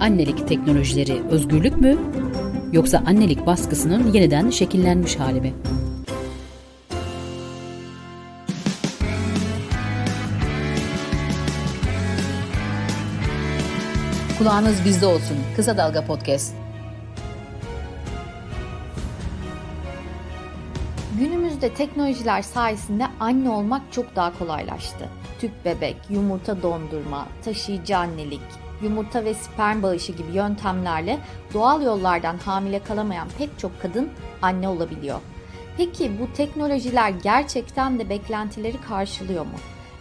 Annelik teknolojileri özgürlük mü? Yoksa annelik baskısının yeniden şekillenmiş hali mi? Kulağınız bizde olsun. Kısa Dalga Podcast. Günümüzde teknolojiler sayesinde anne olmak çok daha kolaylaştı. Tüp bebek, yumurta dondurma, taşıyıcı annelik, yumurta ve sperm bağışı gibi yöntemlerle doğal yollardan hamile kalamayan pek çok kadın anne olabiliyor. Peki bu teknolojiler gerçekten de beklentileri karşılıyor mu?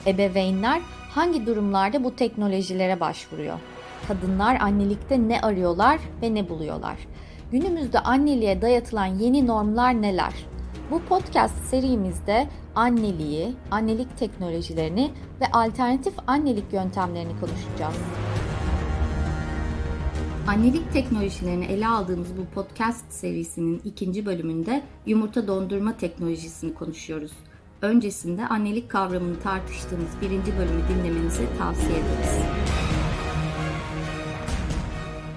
Ebeveynler hangi durumlarda bu teknolojilere başvuruyor? Kadınlar annelikte ne arıyorlar ve ne buluyorlar? Günümüzde anneliğe dayatılan yeni normlar neler? Bu podcast serimizde anneliği, annelik teknolojilerini ve alternatif annelik yöntemlerini konuşacağız. Annelik teknolojilerini ele aldığımız bu podcast serisinin ikinci bölümünde yumurta dondurma teknolojisini konuşuyoruz. Öncesinde annelik kavramını tartıştığımız birinci bölümü dinlemenizi tavsiye ederiz.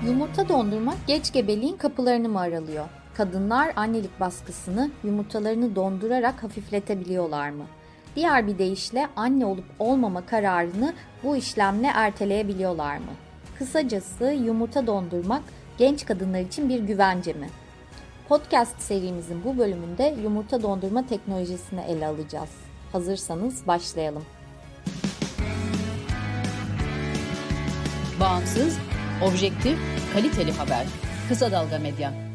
Yumurta dondurmak geç gebeliğin kapılarını mı aralıyor? Kadınlar annelik baskısını yumurtalarını dondurarak hafifletebiliyorlar mı? Diğer bir deyişle anne olup olmama kararını bu işlemle erteleyebiliyorlar mı? Kısacası yumurta dondurmak genç kadınlar için bir güvence mi? Podcast serimizin bu bölümünde yumurta dondurma teknolojisini ele alacağız. Hazırsanız başlayalım. Bağımsız, objektif, kaliteli haber. Kısa Dalga Medya.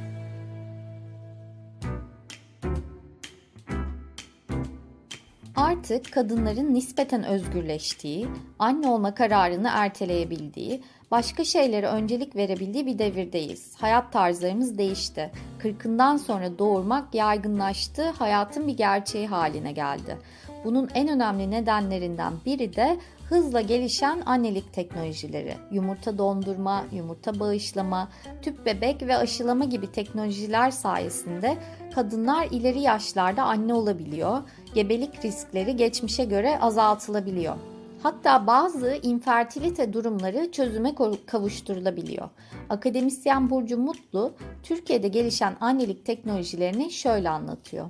Artık kadınların nispeten özgürleştiği, anne olma kararını erteleyebildiği, başka şeylere öncelik verebildiği bir devirdeyiz. Hayat tarzlarımız değişti. Kırkından sonra doğurmak yaygınlaştı, hayatın bir gerçeği haline geldi. Bunun en önemli nedenlerinden biri de hızla gelişen annelik teknolojileri. Yumurta dondurma, yumurta bağışlama, tüp bebek ve aşılama gibi teknolojiler sayesinde kadınlar ileri yaşlarda anne olabiliyor. Gebelik riskleri geçmişe göre azaltılabiliyor. Hatta bazı infertilite durumları çözüme kavuşturulabiliyor. Akademisyen Burcu Mutlu, Türkiye'de gelişen annelik teknolojilerini şöyle anlatıyor.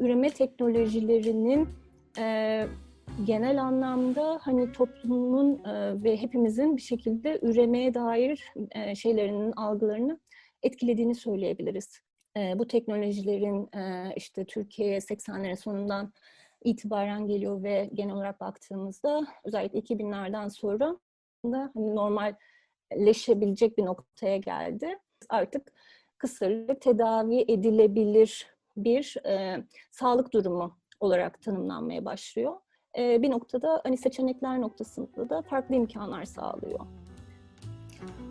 üreme teknolojilerinin e, genel anlamda hani toplumun e, ve hepimizin bir şekilde üremeye dair e, şeylerinin algılarını etkilediğini söyleyebiliriz. E, bu teknolojilerin e, işte Türkiye'ye 80'lerin sonundan itibaren geliyor ve genel olarak baktığımızda özellikle 2000'lerden sonra da hani normalleşebilecek bir noktaya geldi. Artık kısırlık tedavi edilebilir bir e, sağlık durumu olarak tanımlanmaya başlıyor. E, bir noktada hani seçenekler noktasında da farklı imkanlar sağlıyor.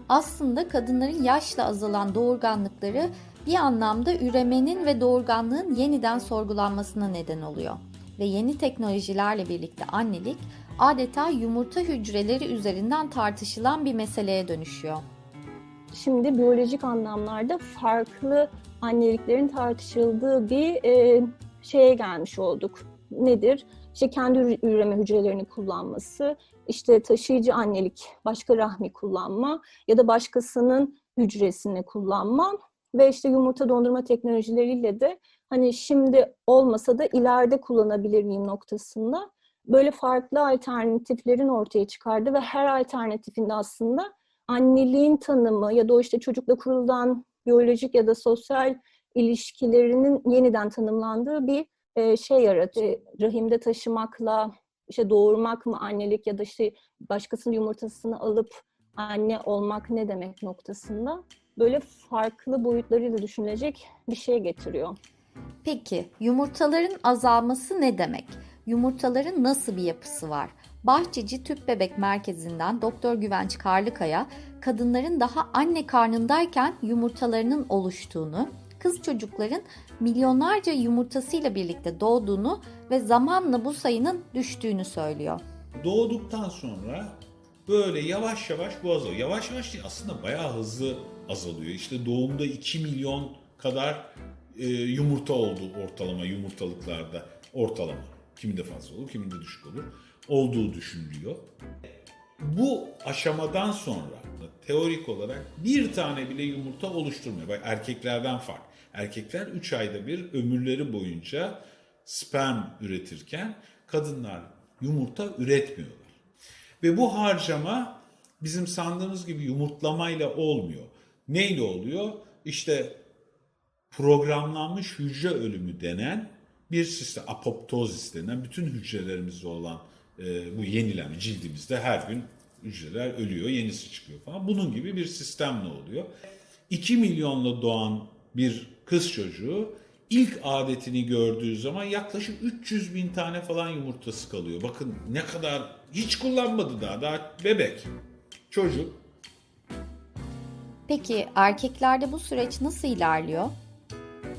Aslında kadınların yaşla azalan doğurganlıkları bir anlamda üremenin ve doğurganlığın yeniden sorgulanmasına neden oluyor. Ve yeni teknolojilerle birlikte annelik adeta yumurta hücreleri üzerinden tartışılan bir meseleye dönüşüyor. Şimdi biyolojik anlamlarda farklı anneliklerin tartışıldığı bir e, şeye gelmiş olduk. Nedir? İşte kendi üreme hücrelerini kullanması, işte taşıyıcı annelik, başka rahmi kullanma ya da başkasının hücresini kullanma ve işte yumurta dondurma teknolojileriyle de hani şimdi olmasa da ileride kullanabilir miyim noktasında böyle farklı alternatiflerin ortaya çıkardı ve her alternatifinde aslında anneliğin tanımı ya da o işte çocukla kurulan biyolojik ya da sosyal ilişkilerinin yeniden tanımlandığı bir e, şey yaratıyor. Rahimde taşımakla işte doğurmak mı annelik ya da işte başkasının yumurtasını alıp anne olmak ne demek noktasında böyle farklı boyutlarıyla düşünülecek bir şey getiriyor. Peki yumurtaların azalması ne demek? Yumurtaların nasıl bir yapısı var? Bahçeci Tüp Bebek Merkezi'nden Doktor Güvenç Karlıkaya, kadınların daha anne karnındayken yumurtalarının oluştuğunu, kız çocukların milyonlarca yumurtasıyla birlikte doğduğunu ve zamanla bu sayının düştüğünü söylüyor. doğduktan sonra böyle yavaş yavaş bu azalıyor. Yavaş yavaş değil aslında bayağı hızlı azalıyor. İşte doğumda 2 milyon kadar e, yumurta oldu ortalama yumurtalıklarda ortalama. Kiminde fazla olur, kiminde düşük olur. Olduğu düşünülüyor. Bu aşamadan sonra teorik olarak bir tane bile yumurta oluşturmuyor. Bak erkeklerden fark. Erkekler 3 ayda bir ömürleri boyunca sperm üretirken kadınlar yumurta üretmiyorlar. Ve bu harcama bizim sandığımız gibi yumurtlamayla olmuyor. Neyle oluyor? İşte programlanmış hücre ölümü denen bir sistem, apoptozis denen bütün hücrelerimizde olan e, bu yenileme cildimizde her gün hücreler ölüyor, yenisi çıkıyor falan. Bunun gibi bir sistemle oluyor. 2 milyonla doğan bir kız çocuğu ilk adetini gördüğü zaman yaklaşık 300 bin tane falan yumurtası kalıyor. Bakın ne kadar hiç kullanmadı daha, daha bebek. Çocuk Peki erkeklerde bu süreç nasıl ilerliyor?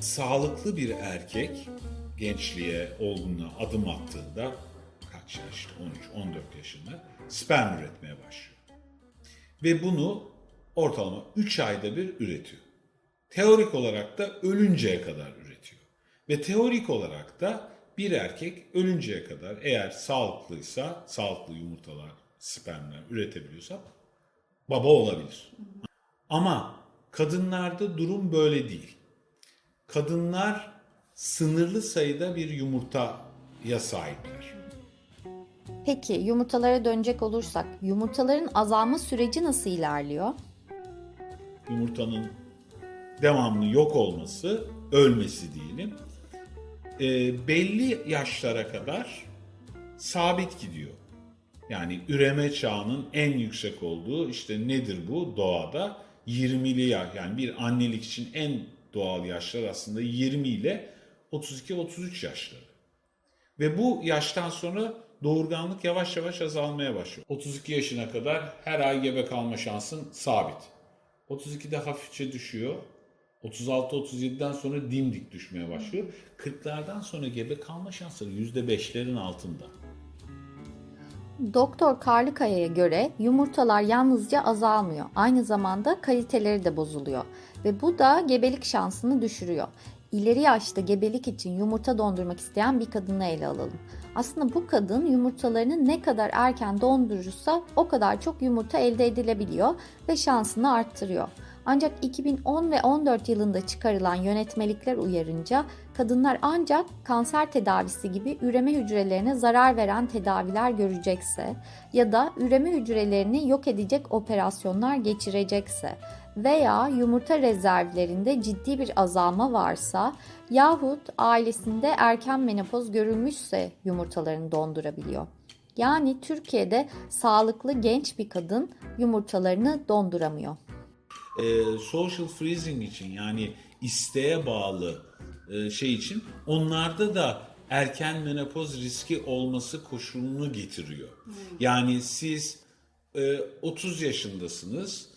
sağlıklı bir erkek gençliğe, olgunluğa adım attığında kaç yaş, 13-14 yaşında sperm üretmeye başlıyor. Ve bunu ortalama 3 ayda bir üretiyor. Teorik olarak da ölünceye kadar üretiyor. Ve teorik olarak da bir erkek ölünceye kadar eğer sağlıklıysa, sağlıklı yumurtalar, spermler üretebiliyorsa baba olabilir. Ama kadınlarda durum böyle değil kadınlar sınırlı sayıda bir yumurtaya sahipler. Peki yumurtalara dönecek olursak yumurtaların azalma süreci nasıl ilerliyor? Yumurtanın devamlı yok olması, ölmesi diyelim, e, belli yaşlara kadar sabit gidiyor. Yani üreme çağının en yüksek olduğu işte nedir bu doğada? 20'li yaş yani bir annelik için en doğal yaşlar aslında 20 ile 32-33 yaşları. Ve bu yaştan sonra doğurganlık yavaş yavaş azalmaya başlıyor. 32 yaşına kadar her ay gebe kalma şansın sabit. 32'de hafifçe düşüyor. 36-37'den sonra dimdik düşmeye başlıyor. 40'lardan sonra gebe kalma şansları %5'lerin altında. Doktor Karlıkaya'ya göre yumurtalar yalnızca azalmıyor. Aynı zamanda kaliteleri de bozuluyor. Ve bu da gebelik şansını düşürüyor. İleri yaşta gebelik için yumurta dondurmak isteyen bir kadını ele alalım. Aslında bu kadın yumurtalarını ne kadar erken dondurursa o kadar çok yumurta elde edilebiliyor ve şansını arttırıyor. Ancak 2010 ve 14 yılında çıkarılan yönetmelikler uyarınca kadınlar ancak kanser tedavisi gibi üreme hücrelerine zarar veren tedaviler görecekse ya da üreme hücrelerini yok edecek operasyonlar geçirecekse veya yumurta rezervlerinde ciddi bir azalma varsa yahut ailesinde erken menopoz görülmüşse yumurtalarını dondurabiliyor. Yani Türkiye'de sağlıklı genç bir kadın yumurtalarını donduramıyor. E, social freezing için yani isteğe bağlı e, şey için onlarda da erken menopoz riski olması koşulunu getiriyor. Yani siz e, 30 yaşındasınız.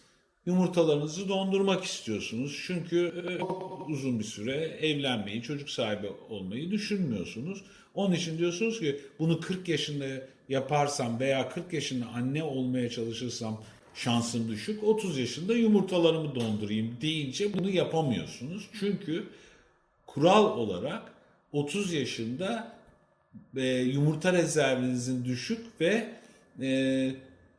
Yumurtalarınızı dondurmak istiyorsunuz. Çünkü e, çok uzun bir süre evlenmeyi, çocuk sahibi olmayı düşünmüyorsunuz. Onun için diyorsunuz ki bunu 40 yaşında yaparsam veya 40 yaşında anne olmaya çalışırsam şansım düşük. 30 yaşında yumurtalarımı dondurayım deyince bunu yapamıyorsunuz. Çünkü kural olarak 30 yaşında e, yumurta rezervinizin düşük ve e,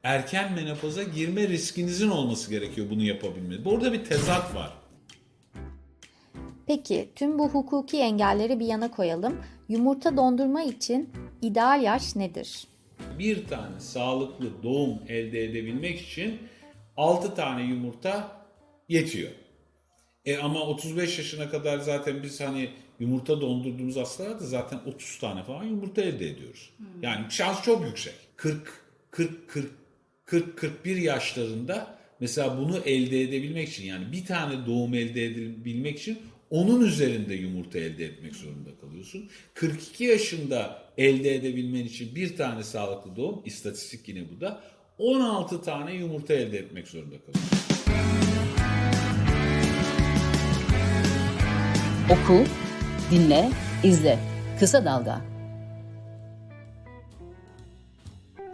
erken menopoza girme riskinizin olması gerekiyor bunu yapabilmeniz. Burada bir tezat var. Peki tüm bu hukuki engelleri bir yana koyalım. Yumurta dondurma için ideal yaş nedir? Bir tane sağlıklı doğum elde edebilmek için 6 tane yumurta yetiyor. E ama 35 yaşına kadar zaten biz hani yumurta dondurduğumuz hastalarda zaten 30 tane falan yumurta elde ediyoruz. Yani şans çok yüksek. 40 40 40 40 41 yaşlarında mesela bunu elde edebilmek için yani bir tane doğum elde edebilmek için onun üzerinde yumurta elde etmek zorunda kalıyorsun. 42 yaşında elde edebilmen için bir tane sağlıklı doğum, istatistik yine bu da 16 tane yumurta elde etmek zorunda kalıyorsun. Oku, dinle, izle. Kısa Dalga.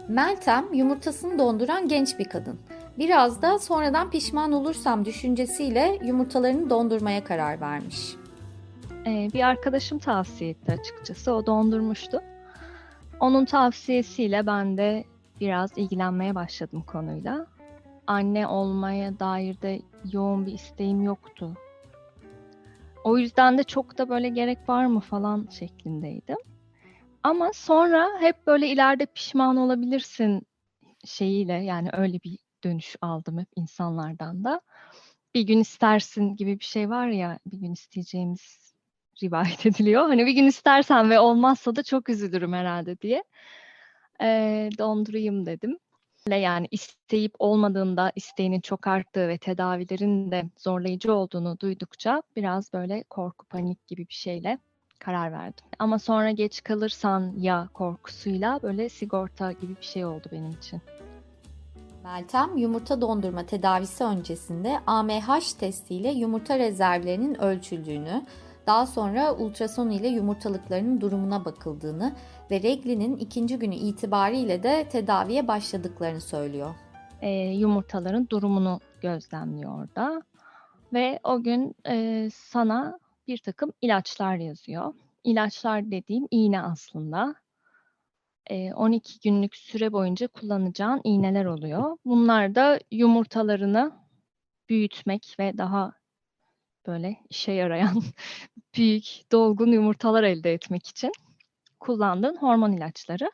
Meltem yumurtasını donduran genç bir kadın. Biraz da sonradan pişman olursam düşüncesiyle yumurtalarını dondurmaya karar vermiş. Ee, bir arkadaşım tavsiye etti açıkçası. O dondurmuştu. Onun tavsiyesiyle ben de biraz ilgilenmeye başladım konuyla. anne olmaya dair de yoğun bir isteğim yoktu. O yüzden de çok da böyle gerek var mı falan şeklindeydim. Ama sonra hep böyle ileride pişman olabilirsin şeyiyle yani öyle bir dönüş aldım hep insanlardan da. Bir gün istersin gibi bir şey var ya bir gün isteyeceğimiz rivayet ediliyor. Hani bir gün istersen ve olmazsa da çok üzülürüm herhalde diye. Eee, dondurayım dedim. Yani isteyip olmadığında isteğinin çok arttığı ve tedavilerin de zorlayıcı olduğunu duydukça biraz böyle korku panik gibi bir şeyle karar verdim. Ama sonra geç kalırsan ya korkusuyla böyle sigorta gibi bir şey oldu benim için. Meltem yumurta dondurma tedavisi öncesinde AMH testiyle yumurta rezervlerinin ölçüldüğünü, daha sonra ultrason ile yumurtalıklarının durumuna bakıldığını ve reglinin ikinci günü itibariyle de tedaviye başladıklarını söylüyor. e, yumurtaların durumunu gözlemliyor orada. Ve o gün e, sana bir takım ilaçlar yazıyor. İlaçlar dediğim iğne aslında. E, 12 günlük süre boyunca kullanacağın iğneler oluyor. Bunlar da yumurtalarını büyütmek ve daha böyle işe yarayan büyük dolgun yumurtalar elde etmek için kullandığın hormon ilaçları.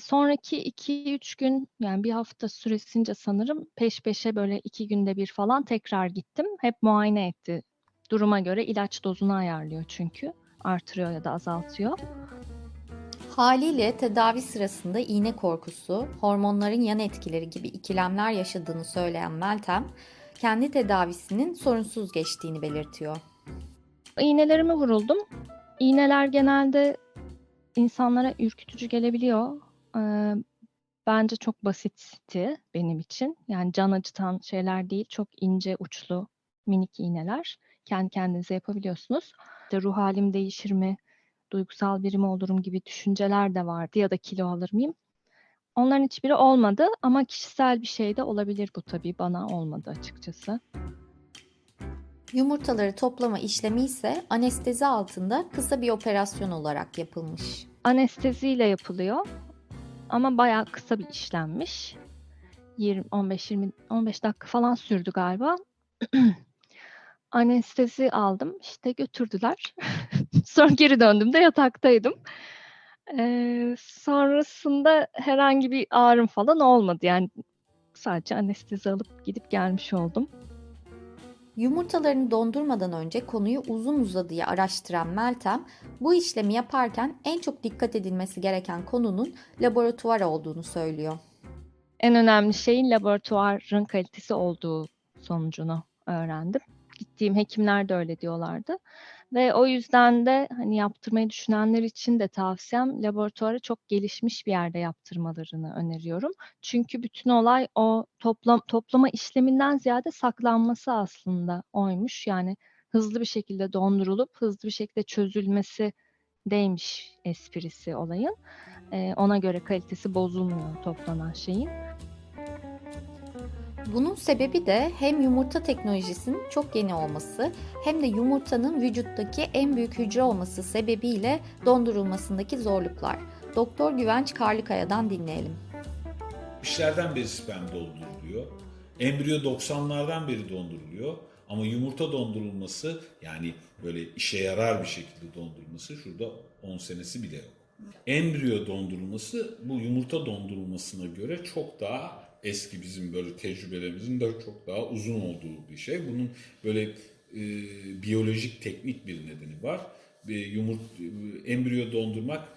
Sonraki 2-3 gün yani bir hafta süresince sanırım peş peşe böyle 2 günde bir falan tekrar gittim. Hep muayene etti. Duruma göre ilaç dozunu ayarlıyor çünkü. Artırıyor ya da azaltıyor. Haliyle tedavi sırasında iğne korkusu, hormonların yan etkileri gibi ikilemler yaşadığını söyleyen Meltem, kendi tedavisinin sorunsuz geçtiğini belirtiyor. İğnelerime vuruldum. İğneler genelde insanlara ürkütücü gelebiliyor. Eee, bence çok basitti benim için. Yani can acıtan şeyler değil, çok ince uçlu minik iğneler. Kendi kendinize yapabiliyorsunuz. İşte ruh halim değişir mi, duygusal biri mi olurum gibi düşünceler de vardı ya da kilo alır mıyım? Onların hiçbiri olmadı ama kişisel bir şey de olabilir bu tabii. Bana olmadı açıkçası. Yumurtaları toplama işlemi ise anestezi altında kısa bir operasyon olarak yapılmış. Anesteziyle yapılıyor. Ama bayağı kısa bir işlemmiş. 20 15 20 15 dakika falan sürdü galiba. Anestezi aldım. işte götürdüler. Sonra geri döndüğümde yataktaydım. Ee, sonrasında herhangi bir ağrım falan olmadı. Yani sadece anestezi alıp gidip gelmiş oldum. Yumurtalarını dondurmadan önce konuyu uzun uzadıya araştıran Meltem, bu işlemi yaparken en çok dikkat edilmesi gereken konunun laboratuvar olduğunu söylüyor. en önemli şeyin laboratuvarın kalitesi olduğu sonucunu öğrendim. Gittiğim hekimler de öyle diyorlardı. Ve o yüzden de hani yaptırmayı düşünenler için de tavsiyem laboratuvarı çok gelişmiş bir yerde yaptırmalarını öneriyorum. Çünkü bütün olay o toplam, toplama işleminden ziyade saklanması aslında oymuş. Yani hızlı bir şekilde dondurulup hızlı bir şekilde çözülmesi deymiş esprisi olayın. Ee, ona göre kalitesi bozulmuyor toplanan şeyin. Bunun sebebi de hem yumurta teknolojisinin çok yeni olması hem de yumurtanın vücuttaki en büyük hücre olması sebebiyle dondurulmasındaki zorluklar. Doktor Güvenç Karlıkaya'dan dinleyelim. İşlerden beri sperm dolduruluyor. Embriyo 90'lardan beri donduruluyor. Ama yumurta dondurulması yani böyle işe yarar bir şekilde dondurulması şurada 10 senesi bile yok. Embriyo dondurulması bu yumurta dondurulmasına göre çok daha eski bizim böyle tecrübelerimizin de çok daha uzun olduğu bir şey. Bunun böyle e, biyolojik teknik bir nedeni var. E, yumurt, e, embriyo dondurmak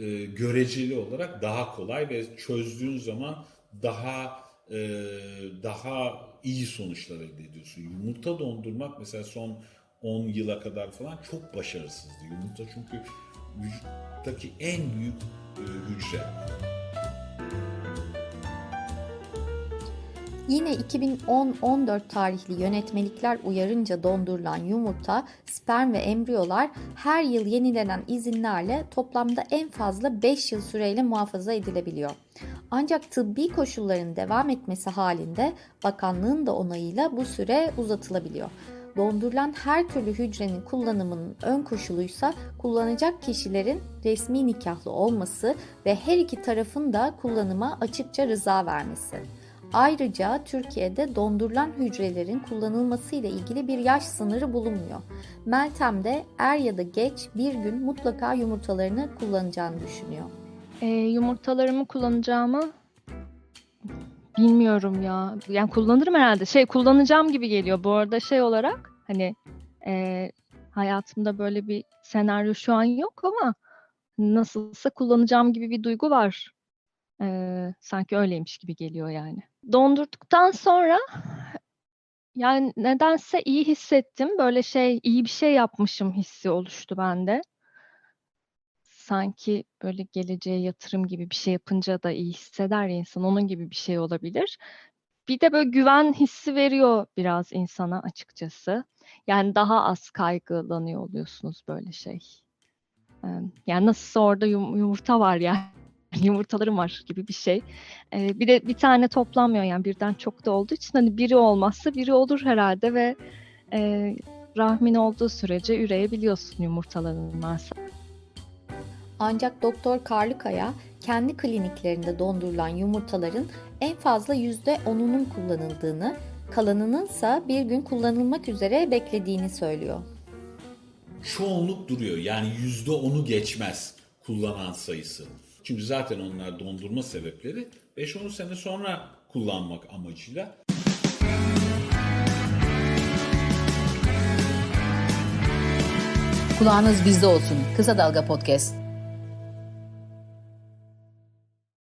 e, göreceli olarak daha kolay ve çözdüğün zaman daha e, daha iyi sonuçlar elde ediyorsun. Yumurta dondurmak mesela son 10 yıla kadar falan çok başarısızdı. Yumurta çünkü vücuttaki en büyük e, hücre. Yine 2010-14 tarihli yönetmelikler uyarınca dondurulan yumurta, sperm ve embriyolar her yıl yenilenen izinlerle toplamda en fazla 5 yıl süreyle muhafaza edilebiliyor. Ancak tıbbi koşulların devam etmesi halinde bakanlığın da onayıyla bu süre uzatılabiliyor. Dondurulan her türlü hücrenin kullanımının ön koşuluysa kullanacak kişilerin resmi nikahlı olması ve her iki tarafın da kullanıma açıkça rıza vermesi. Ayrıca Türkiye'de dondurulan hücrelerin kullanılması ile ilgili bir yaş sınırı bulunmuyor. Meltem de er ya da geç bir gün mutlaka yumurtalarını kullanacağını düşünüyor. Ee, yumurtalarımı kullanacağımı bilmiyorum ya. Yani kullanırım herhalde. Şey kullanacağım gibi geliyor. Bu arada şey olarak hani e, hayatımda böyle bir senaryo şu an yok ama nasılsa kullanacağım gibi bir duygu var. Ee, sanki öyleymiş gibi geliyor yani. Dondurduktan sonra yani nedense iyi hissettim. Böyle şey iyi bir şey yapmışım hissi oluştu bende. Sanki böyle geleceğe yatırım gibi bir şey yapınca da iyi hisseder ya insan. Onun gibi bir şey olabilir. Bir de böyle güven hissi veriyor biraz insana açıkçası. Yani daha az kaygılanıyor oluyorsunuz böyle şey. Yani nasılsa orada yum- yumurta var yani. Yumurtalarım var gibi bir şey. Ee, bir de bir tane toplanmıyor yani birden çok da olduğu için hani biri olmazsa biri olur herhalde ve e, rahmin olduğu sürece üreyebiliyorsun yumurtaların varsa. Ancak Doktor Karlıkaya kendi kliniklerinde dondurulan yumurtaların en fazla %10'unun kullanıldığını, kalanının ise bir gün kullanılmak üzere beklediğini söylüyor. Çoğunluk duruyor. Yani yüzde onu geçmez kullanan sayısı. Çünkü zaten onlar dondurma sebepleri 5-10 sene sonra kullanmak amacıyla Kulağınız bizde olsun. Kısa Dalga Podcast.